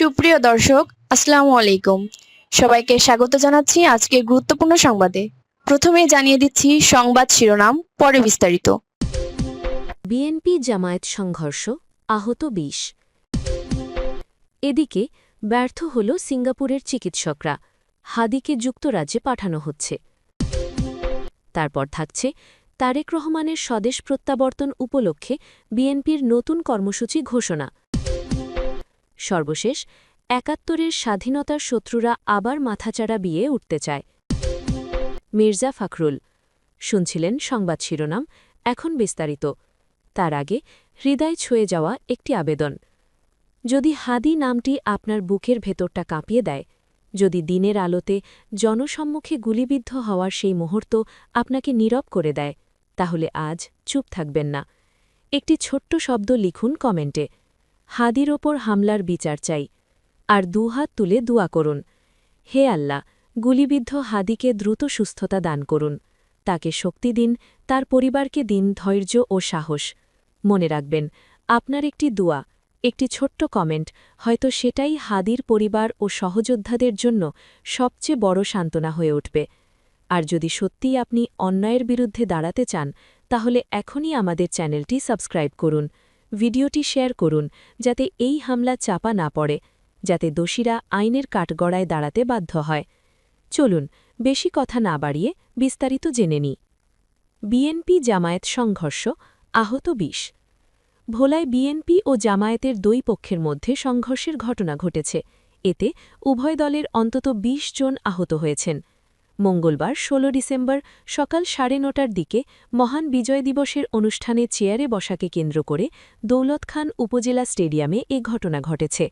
সুপ্রিয় দর্শক, আসসালামু আলাইকুম। সবাইকে স্বাগত জানাচ্ছি আজকে গুরুত্বপূর্ণ সংবাদে। প্রথমে জানিয়ে দিচ্ছি সংবাদ শিরোনাম, পরে বিস্তারিত। বিএনপি জামায়াত সংঘর্ষ, আহত বিশ। এদিকে ব্যর্থ হল সিঙ্গাপুরের চিকিৎসকরা। হাদিকে যুক্তরাজ্যে পাঠানো হচ্ছে। তারপর থাকছে তারেক রহমানের স্বদেশ প্রত্যাবর্তন উপলক্ষে বিএনপির নতুন কর্মসূচি ঘোষণা। সর্বশেষ, একাত্তরের স্বাধীনতার শত্রুরা আবার মাথাচাড়া বিয়ে উঠতে চায়। মির্জা ফখরুল, শুনছিলেন সংবাদ শিরোনাম, এখন বিস্তারিত। তার আগে, হৃদয় ছুঁয়ে যাওয়া একটি আবেদন। যদি হাদি নামটি আপনার বুকের ভেতরটা কাঁপিয়ে দেয়, যদি দিনের আলোতে জনসম্মুখে গুলিবিদ্ধ হওয়ার সেই মুহূর্ত আপনাকে নীরব করে দেয়, তাহলে আজ চুপ থাকবেন না। একটি ছোট্ট শব্দ লিখুন কমেন্টে। হাদির ওপর হামলার বিচার চাই, আর দুহাত তুলে দুয়া করুন। হে আল্লাহ, গুলিবিদ্ধ হাদিকে দ্রুত সুস্থতা দান করুন। তাকে শক্তি দিন, তার পরিবারকে দিন ধৈর্য ও সাহস। মনে রাখবেন, আপনার একটি দুয়া, একটি ছোট্ট কমেন্ট, হয়তো সেটাই হাদির পরিবার ও সহযোদ্ধাদের জন্য সবচেয়ে বড় সান্ত্বনা হয়ে উঠবে। আর যদি সত্যিই আপনি অন্যায়ের বিরুদ্ধে দাঁড়াতে চান, তাহলে এখনই আমাদের চ্যানেলটি সাবস্ক্রাইব করুন। ভিডিওটি শেয়ার করুন, যাতে এই হামলা চাপা না পড়ে, যাতে দোষীরা আইনের কাঠগড়ায় দাঁড়াতে বাধ্য হয়। চলুন, বেশি কথা না বাড়িয়ে বিস্তারিত জেনে নিই। বিএনপি জামায়াত সংঘর্ষ, আহত বিশ। ভোলায় বিএনপি ও জামায়াতের দুই পক্ষের মধ্যে সংঘর্ষের ঘটনা ঘটেছে। এতে উভয় দলের অন্তত ২০ জন আহত হয়েছেন। মঙ্গলবার ১৬ ডিসেম্বর সকাল সাড়ে নটার দিকে মহান বিজয় দিবসের অনুষ্ঠানে চেয়ারে বসাকে কেন্দ্র করে দৌলত খান উপজেলা স্টেডিয়ামে এ ঘটনা ঘটেছে।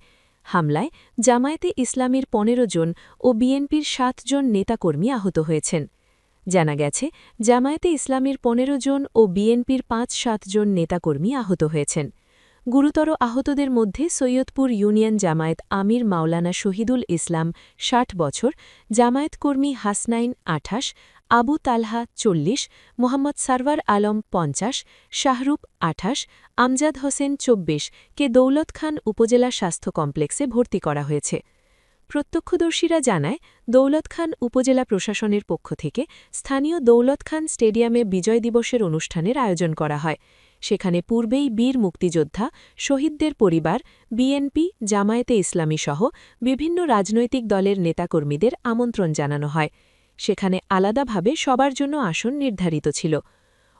হামলায় জামায়াতে ইসলামের পনেরো জন ও বিএনপির সাত জন নেতাকর্মী আহত হয়েছেন। জানা গেছে, জামায়াতে ইসলামের পনেরো জন ও বিএনপির পাঁচ সাত জন নেতাকর্মী আহত হয়েছেন। গুরুতর আহতদের মধ্যে সৈয়দপুর ইউনিয়ন জামায়াত আমির মাওলানা শহীদুল ইসলাম, ষাট বছর, জামায়াত কর্মী হাসনাইন আঠাশ, আবু তালহা চল্লিশ, মোহাম্মদ সারওয়ার আলম পঞ্চাশ শাহরুপ আঠাশ, আমজাদ হোসেন চব্বিশ কে দৌলত খান উপজেলা স্বাস্থ্য কমপ্লেক্সে ভর্তি করা হয়েছে। প্রত্যক্ষদর্শীরা জানায়, দৌলত খান উপজেলা প্রশাসনের পক্ষ থেকে স্থানীয় দৌলত খান স্টেডিয়ামে বিজয় দিবসের অনুষ্ঠানের আয়োজন করা হয়। সেখানে পূর্বেই বীর মুক্তিযোদ্ধা, শহীদদের পরিবার, বিএনপি, জামায়াতে ইসলামী সহ বিভিন্ন রাজনৈতিক দলের নেতাকর্মীদের আমন্ত্রণ জানানো হয়। সেখানে আলাদাভাবে সবার জন্য আসন নির্ধারিত ছিল।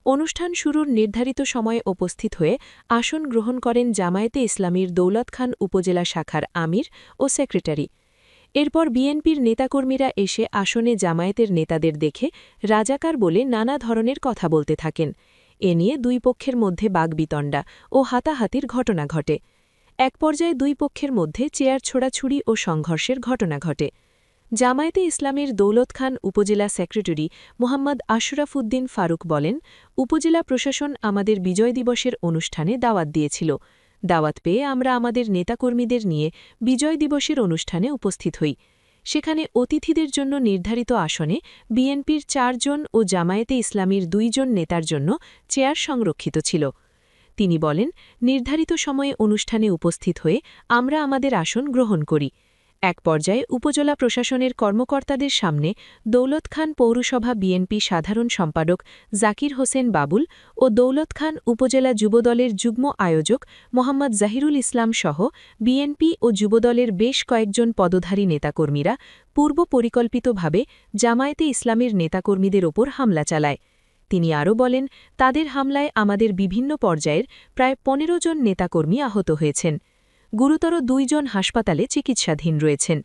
অনুষ্ঠান শুরুর নির্ধারিত সময়ে উপস্থিত হয়ে আসন গ্রহণ করেন জামায়াতে ইসলামীর দৌলত খান উপজেলা শাখার আমির ও সেক্রেটারি। এরপর বিএনপির নেতাকর্মীরা এসে আসনে জামায়াতের নেতাদের দেখে রাজাকার বলে নানা ধরনের কথা বলতে থাকেন। এ নিয়ে দুই পক্ষের মধ্যে বাগবিতণ্ডা ও হাতাহাতির ঘটনা ঘটে। এক পর্যায়ে দুই পক্ষের মধ্যে চেয়ার ছোড়াছুড়ি ও সংঘর্ষের ঘটনা ঘটে। জামায়াতে ইসলামের দৌলত খান উপজেলা সেক্রেটারি মোহাম্মদ আশরাফ উদ্দিন ফারুক বলেন, উপজেলা প্রশাসন আমাদের বিজয় দিবসের অনুষ্ঠানে দাওয়াত দিয়েছিল। দাওয়াত পেয়ে আমরা আমাদের নেতাকর্মীদের নিয়ে বিজয় দিবসের অনুষ্ঠানে উপস্থিত হই। সেখানে অতিথিদের জন্য নির্ধারিত আসনে বিএনপির চারজন ও জামায়েতে ইসলামীর দুইজন নেতার জন্য চেয়ার সংরক্ষিত ছিল। তিনি বলেন, নির্ধারিত সময়ে অনুষ্ঠানে উপস্থিত হয়ে আমরা আমাদের আসন গ্রহণ করি। এক পর্যায়ে উপজেলা প্রশাসনের কর্মকর্তাদের সামনে দৌলত খান পৌরসভা বিএনপি সাধারণ সম্পাদক জাকির হোসেন বাবুল ও দৌলত খান উপজেলা যুবদলের যুগ্ম আয়োজক মোহাম্মদ জাহিরুল ইসলাম সহ বিএনপি ও যুবদলের বেশ কয়েকজন পদধারী নেতাকর্মীরা পূর্ব পরিকল্পিতভাবে জামায়াতে ইসলামের নেতাকর্মীদের ওপর হামলা চালায়। তিনি আরও বলেন, তাদের হামলায় আমাদের বিভিন্ন পর্যায়ের প্রায় পনেরো জন নেতাকর্মী আহত হয়েছেন। গুরুতর দুইজন হাসপাতালে চিকিৎসাধীন রয়েছেন।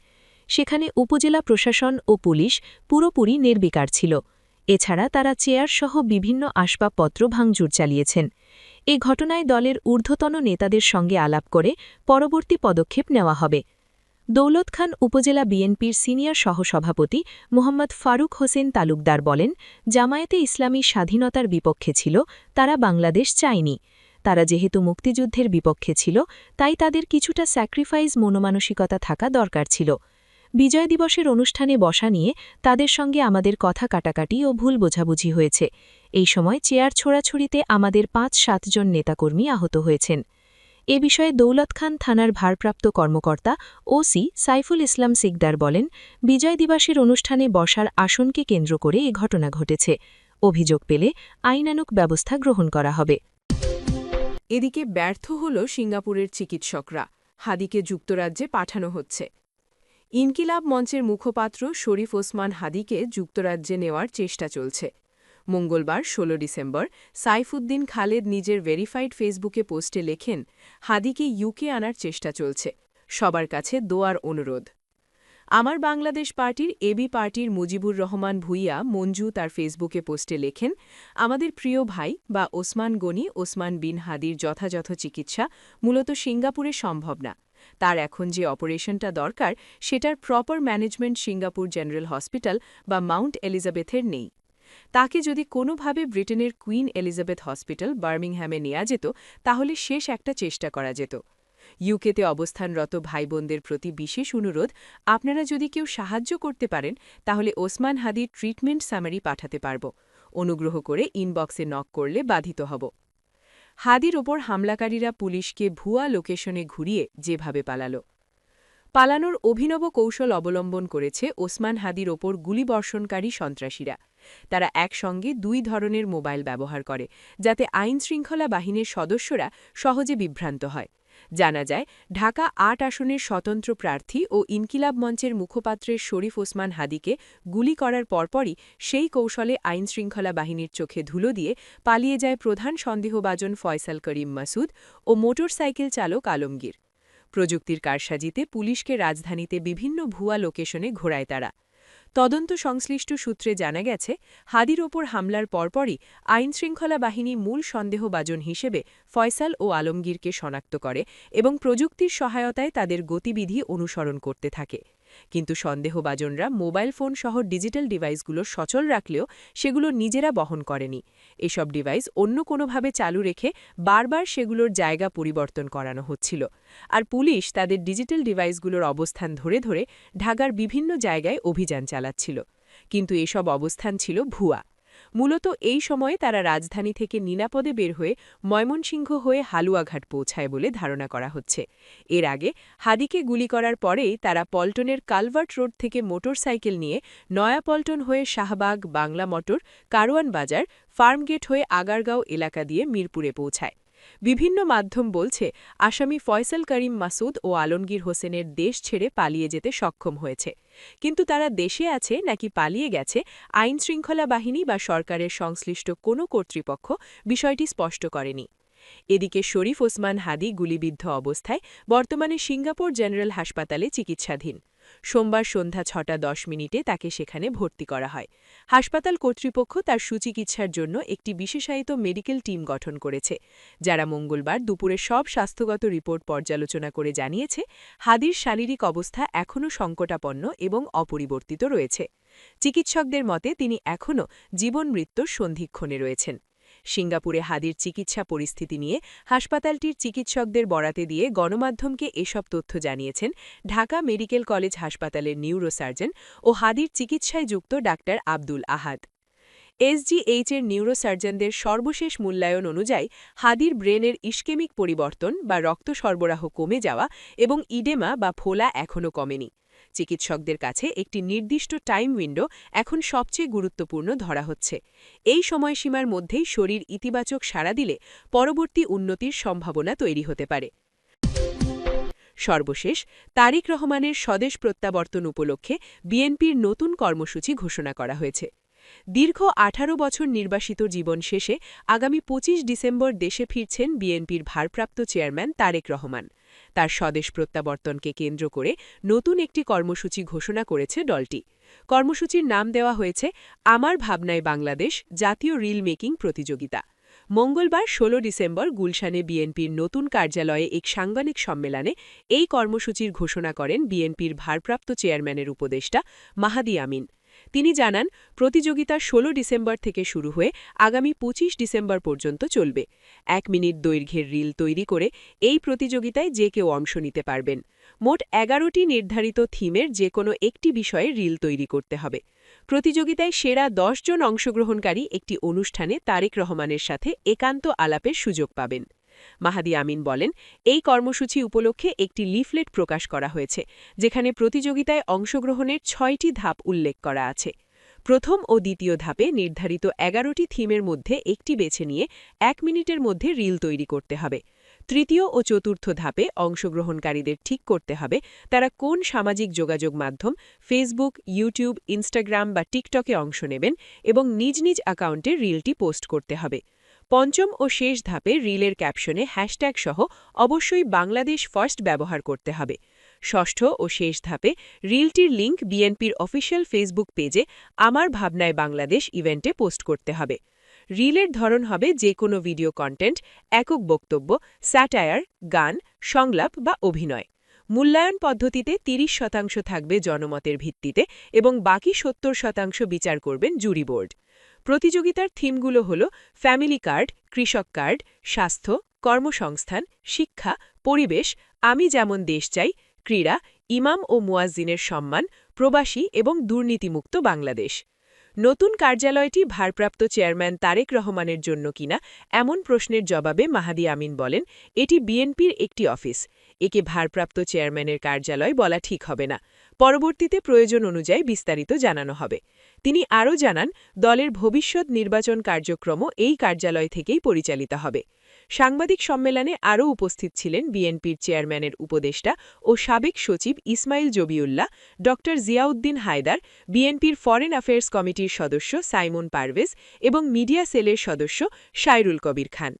সেখানে উপজেলা প্রশাসন ও পুলিশ পুরোপুরি নির্বিকার ছিল। এছাড়া তারা চেয়ারসহ বিভিন্ন আসবাবপত্র ভাঙচুর চালিয়েছেন। এ ঘটনায় দলের ঊর্ধ্বতন নেতাদের সঙ্গে আলাপ করে পরবর্তী পদক্ষেপ নেওয়া হবে। দৌলত খান উপজেলা বিএনপির সিনিয়র সহসভাপতি মোহাম্মদ ফারুক হোসেন তালুকদার বলেন, জামায়াতে ইসলামী স্বাধীনতার বিপক্ষে ছিল, তারা বাংলাদেশ চায়নি। তারা যেহেতু মুক্তিযুদ্ধের বিপক্ষে ছিল, তাই তাদের কিছুটা স্যাক্রিফাইস মনোমানসিকতা থাকা দরকার ছিল। বিজয় দিবসের অনুষ্ঠানে বসা নিয়ে তাদের সঙ্গে আমাদের কথা কাটাকাটি ও ভুল বোঝাবুঝি হয়েছে। এই সময় চেয়ার ছোড়াছড়িতে আমাদের পাঁচ সাতজন নেতাকর্মী আহত হয়েছেন। এ বিষয়ে দৌলত খান থানার ভারপ্রাপ্ত কর্মকর্তা ওসি সাইফুল ইসলাম সিকদার বলেন, বিজয় দিবসের অনুষ্ঠানে বসার আসনকে কেন্দ্র করে এ ঘটনা ঘটেছে। অভিযোগ পেলে আইনানুক ব্যবস্থা গ্রহণ করা হবে। এদিকে ব্যর্থ হল সিঙ্গাপুরের চিকিৎসকরা। হাদিকে যুক্তরাজ্যে পাঠানো হচ্ছে। ইনকিলাব মঞ্চের মুখপাত্র শরীফ ওসমান হাদিকে যুক্তরাজ্যে নেওয়ার চেষ্টা চলছে। মঙ্গলবার ১৬ ডিসেম্বর, সাইফুদ্দিন খালেদ নিজের ভেরিফাইড ফেসবুকে পোস্টে লেখেন, হাদিকে ইউকে আনার চেষ্টা চলছে। সবার কাছে দোয়ার অনুরোধ। আমার বাংলাদেশ পার্টির এবি পার্টির মুজিবুর রহমান ভুইয়া মঞ্জু তার ফেসবুকে পোস্টে লেখেন, আমাদের প্রিয় ভাই বা ওসমান গনি, ওসমান বিন হাদির যথাযথ চিকিৎসা মূলত সিঙ্গাপুরে সম্ভব না। তার এখন যে অপারেশনটা দরকার, সেটার proper management Singapore general hospital বা মাউন্ট এলিজাবেথের নেই। তাকে যদি কোনোভাবে ব্রিটেনের কুইন এলিজাবেথ হসপিটাল বার্মিংহ্যামে নেওয়া যেত, তাহলে শেষ একটা চেষ্টা করা যেত। ইউকেতে অবস্থানরত ভাইবোনদের প্রতি বিশেষ অনুরোধ, আপনারা যদি কেউ সাহায্য করতে পারেন, তাহলে ওসমান হাদির ট্রিটমেন্ট সামারি পাঠাতে পারব। অনুগ্রহ করে ইনবক্সে নক করলে বাধিত হব। হাদির ওপর হামলাকারীরা পুলিশকে ভুয়া লোকেশনে ঘুরিয়ে যেভাবে পালালো। পালানোর অভিনব কৌশল অবলম্বন করেছে ওসমান হাদির ওপর গুলিবর্ষণকারী সন্ত্রাসীরা। তারা একসঙ্গে দুই ধরনের মোবাইল ব্যবহার করে, যাতে আইনশৃঙ্খলা বাহিনীর সদস্যরা সহজে বিভ্রান্ত হয়। জানা যায়, ঢাকা আট আসনের স্বতন্ত্র প্রার্থী ও ইনকিলাব মঞ্চের মুখপাত্রের শরীফ ওসমান হাদিকে গুলি করার পরপরই সেই কৌশলে আইনশৃঙ্খলা বাহিনীর চোখে ধুলো দিয়ে পালিয়ে যায় প্রধান সন্দেহভাজন ফয়সাল করিম মাসুদ ও মোটরসাইকেল চালক আলমগীর। প্রযুক্তির কারসাজিতে পুলিশকে রাজধানীতে বিভিন্ন ভুয়া লোকেশনে ঘোরায় তারা। তদন্ত সংশ্লিষ্ট সূত্রে জানা গেছে, হাদির ওপর হামলার পরপরই আইনশৃঙ্খলা বাহিনী মূল সন্দেহবাজন হিসেবে ফয়সাল ও আলমগীরকে শনাক্ত করে এবং প্রযুক্তির সহায়তায় তাদের গতিবিধি অনুসরণ করতে থাকে। কিন্তু সন্দেহবাজনরা মোবাইল ফোন সহ ডিজিটাল ডিভাইসগুলো সচল রাখলেও সেগুলো নিজেরা বহন করেনি। এসব ডিভাইস অন্য কোনোভাবে চালু রেখে বারবার সেগুলোর জায়গা পরিবর্তন করানো হচ্ছিল। আর পুলিশ তাদের ডিজিটাল ডিভাইসগুলোর অবস্থান ধরে ধরে ঢাকার বিভিন্ন জায়গায় অভিযান চালাচ্ছিল। কিন্তু এসব অবস্থান ছিল ভুয়া। মূলত এই সময়ে তারা রাজধানী থেকে নিরাপদে বের হয়ে ময়মনসিংহ হয়ে হালুয়াঘাট পৌঁছায় বলে ধারণা করা হচ্ছে। এর আগে হাদিকে গুলি করার পরেই তারা পল্টনের কালভার্ট রোড থেকে মোটরসাইকেল নিয়ে নয়াপল্টন হয়ে শাহবাগ, বাংলা মোটর, কারওয়ান বাজার, ফার্মগেট হয়ে আগারগাঁও এলাকা দিয়ে মিরপুরে পৌঁছায়। বিভিন্ন মাধ্যম বলছে, আসামি ফয়সাল করিম মাসুদ ও আলমগীর হোসেনের দেশ ছেড়ে পালিয়ে যেতে সক্ষম হয়েছে। কিন্তু তারা দেশে আছে নাকি পালিয়ে গেছে, আইন শৃঙ্খলা বাহিনী বা সরকারের সংশ্লিষ্ট কোনো কর্তৃপক্ষ বিষয়টি স্পষ্ট করেনি। এদিকে শরীফ ওসমান হাদি গুলিবিদ্ধ অবস্থায় বর্তমানে সিঙ্গাপুর জেনারেল হাসপাতালে চিকিৎসাধীন। সোমবার সন্ধ্যা ছটা দশ মিনিটে তাকে সেখানে ভর্তি করা হয়। হাসপাতাল কর্তৃপক্ষ তার সুচিকিৎসার জন্য একটি বিশেষায়িত মেডিকেল টিম গঠন করেছে। যারা মঙ্গলবার দুপুরে সব স্বাস্থ্যগত রিপোর্ট পর্যালোচনা করে জানিয়েছে, হাদির শারীরিক অবস্থা এখনও সংকটাপন্ন এবং অপরিবর্তিত রয়েছে। চিকিৎসকদের মতে তিনি এখনও জীবন মৃত্যুর সন্ধিক্ষণে রয়েছেন। সিঙ্গাপুরে হাদির চিকিৎসা পরিস্থিতি নিয়ে হাসপাতালটির চিকিৎসকদের বরাতে দিয়ে গণমাধ্যমকে এসব তথ্য জানিয়েছেন ঢাকা মেডিকেল কলেজ হাসপাতালের নিউরোসার্জন ও হাদির চিকিৎসায় যুক্ত ডাক্তার আব্দুল আহাদ। এসজিএইচ এর নিউরোসার্জনদের সর্বশেষ মূল্যায়ন অনুযায়ী হাদির ব্রেনের ইস্কেমিক পরিবর্তন বা রক্ত সরবরাহ কমে যাওয়া এবং ইডেমা বা ফোলা এখনও কমেনি। চিকিৎসকদের কাছে একটি নির্দিষ্ট টাইম উইন্ডো এখন সবচেয়ে গুরুত্বপূর্ণ ধরা হচ্ছে। এই সময়সীমার মধ্যেই শরীর ইতিবাচক সাড়া দিলে পরবর্তী উন্নতির সম্ভাবনা তৈরি হতে পারে। সর্বশেষ, তারিক রহমানের স্বদেশ প্রত্যাবর্তন উপলক্ষে বিএনপির নতুন কর্মসূচি ঘোষণা করা হয়েছে। দীর্ঘ আঠারো বছর নির্বাসিত জীবন শেষে আগামী ২৫ ডিসেম্বর দেশে ফিরছেন বিএনপির ভারপ্রাপ্ত চেয়ারম্যান তারেক রহমান। তার স্বদেশ প্রত্যাবর্তনকে কেন্দ্র করে নতুন একটি কর্মসূচি ঘোষণা করেছে দলটি। কর্মসূচির নাম দেওয়া হয়েছে আমার ভাবনায় বাংলাদেশ জাতীয় রিল মেকিং প্রতিযোগিতা। মঙ্গলবার ১৬ ডিসেম্বর গুলশানে বিএনপির নতুন কার্যালয়ে এক সাংবাদিক সম্মেলনে এই কর্মসূচির ঘোষণা করেন বিএনপির ভারপ্রাপ্ত চেয়ারম্যানের উপদেষ্টা মাহাদি আমিন। তিনি জানান, প্রতিযোগিতা ১৬ ডিসেম্বর থেকে শুরু হয়ে আগামী ২৫ ডিসেম্বর পর্যন্ত চলবে। এক মিনিট দৈর্ঘ্যের রিল তৈরি করে এই প্রতিযোগিতায় যে কেউ অংশ নিতে পারবেন। মোট এগারোটি নির্ধারিত থিমের যে কোনো একটি বিষয়ে রিল তৈরি করতে হবে। প্রতিযোগিতায় সেরা জন অংশগ্রহণকারী একটি অনুষ্ঠানে তারেক রহমানের সাথে একান্ত আলাপের সুযোগ পাবেন। মাহাদি আমিন বলেন, এই কর্মসূচি উপলক্ষে একটি লিফলেট প্রকাশ করা হয়েছে, যেখানে প্রতিযোগিতায় অংশগ্রহণের ছয়টি ধাপ উল্লেখ করা আছে। প্রথম ও দ্বিতীয় ধাপে নির্ধারিত এগারোটি থিমের মধ্যে একটি বেছে নিয়ে এক মিনিটের মধ্যে রিল তৈরি করতে হবে। তৃতীয় ও চতুর্থ ধাপে অংশগ্রহণকারীদের ঠিক করতে হবে তারা কোন সামাজিক যোগাযোগ মাধ্যম ফেসবুক ইউটিউব ইনস্টাগ্রাম বা টিকটকে অংশ নেবেন এবং নিজ নিজ অ্যাকাউন্টে রিলটি পোস্ট করতে হবে। পঞ্চম ও শেষ ধাপে রিলের ক্যাপশনে হ্যাশট্যাগ সহ অবশ্যই বাংলাদেশ ফার্স্ট ব্যবহার করতে হবে। ষষ্ঠ ও শেষ ধাপে রিলটির লিংক বিএনপির অফিসিয়াল ফেসবুক পেজে আমার ভাবনায় বাংলাদেশ ইভেন্টে পোস্ট করতে হবে। রিলের ধরন হবে যে কোনো ভিডিও কন্টেন্ট, একক বক্তব্য, স্যাটায়ার, গান, সংলাপ বা অভিনয়। মূল্যায়ন পদ্ধতিতে ৩০ শতাংশ থাকবে জনমতের ভিত্তিতে এবং বাকি সত্তর শতাংশ বিচার করবেন জুরি বোর্ড। প্রতিযোগিতার থিমগুলো হল ফ্যামিলি কার্ড, কৃষক কার্ড, স্বাস্থ্য, কর্মসংস্থান, শিক্ষা, পরিবেশ, আমি যেমন দেশ চাই, ক্রীড়া, ইমাম ও মুয়াজ্জিনের সম্মান, প্রবাসী এবং দুর্নীতিমুক্ত বাংলাদেশ। নতুন কার্যালয়টি ভারপ্রাপ্ত চেয়ারম্যান তারেক রহমানের জন্য কিনা এমন প্রশ্নের জবাবে মাহাদি আমিন বলেন, এটি বিএনপির একটি অফিস। একে ভারপ্রাপ্ত চেয়ারম্যানের কার্যালয় বলা ঠিক হবে না। পরবর্তীতে প্রয়োজন অনুযায়ী বিস্তারিত জানানো হবে। তিনি আরও জানান, দলের ভবিষ্যৎ নির্বাচন কার্যক্রম এই কার্যালয় থেকেই পরিচালিত হবে। সাংবাদিক সম্মেলনে আরও উপস্থিত ছিলেন বিএনপির চেয়ারম্যানের উপদেষ্টা ও সাবেক সচিব ইসমাইল জবিউল্লাহ, ড. জিয়াউদ্দিন হায়দার, বিএনপির ফরেন অ্যাফেয়ার্স কমিটির সদস্য সাইমন পারভেজ এবং মিডিয়া সেলের সদস্য সাইরুল কবির খান।